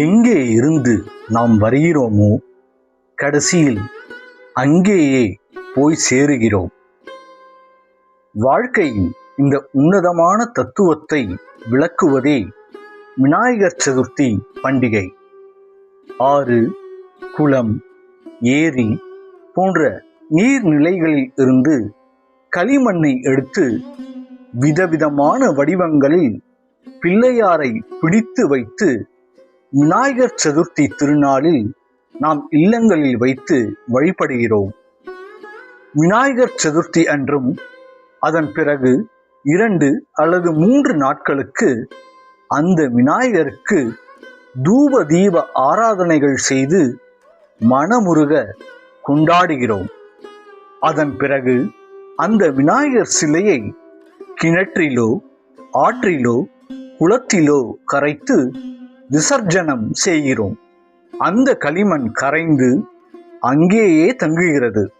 எங்கே இருந்து நாம் வருகிறோமோ கடைசியில் அங்கேயே போய் சேருகிறோம். வாழ்க்கையின் இந்த உன்னதமான தத்துவத்தை விளக்குவதே விநாயகர் சதுர்த்தி பண்டிகை. ஆறு குளம் ஏரி போன்ற நீர்நிலைகளில் இருந்து களிமண்ணை எடுத்து விதவிதமான வடிவங்களில் பிள்ளையாரை பிடித்து வைத்து விநாயகர் சதுர்த்தி திருநாளில் நாம் இல்லங்களில் வைத்து வழிபடுகிறோம். விநாயகர் சதுர்த்தி அன்றும் அதன் பிறகு இரண்டு அல்லது மூன்று நாட்களுக்கு அந்த விநாயகருக்கு தூப தீப ஆராதனைகள் செய்து மனமுருக கொண்டாடுகிறோம். அதன் பிறகு அந்த விநாயகர் சிலையை கிணற்றிலோ ஆற்றிலோ குளத்திலோ கரைத்து விசர்ஜனம் செய்கிறோம். அந்த களிமண் கரைந்து அங்கேயே தங்குகிறது.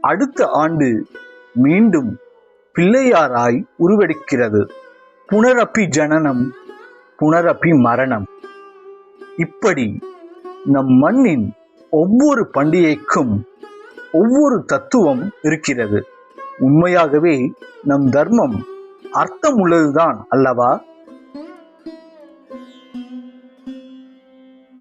அடுத்த ஆண்டு மீண்டும் பிள்ளையாராய் உருவெடுக்கிறது. புனரப்பி ஜனனம் புனரப்பி மரணம். இப்படி நம் மண்ணின் ஒவ்வொரு பண்டிகைக்கும் ஒவ்வொரு தத்துவம் இருக்கிறது. உண்மையாகவே நம் தர்மம் அர்த்தம் உள்ளதுதான் அல்லவா?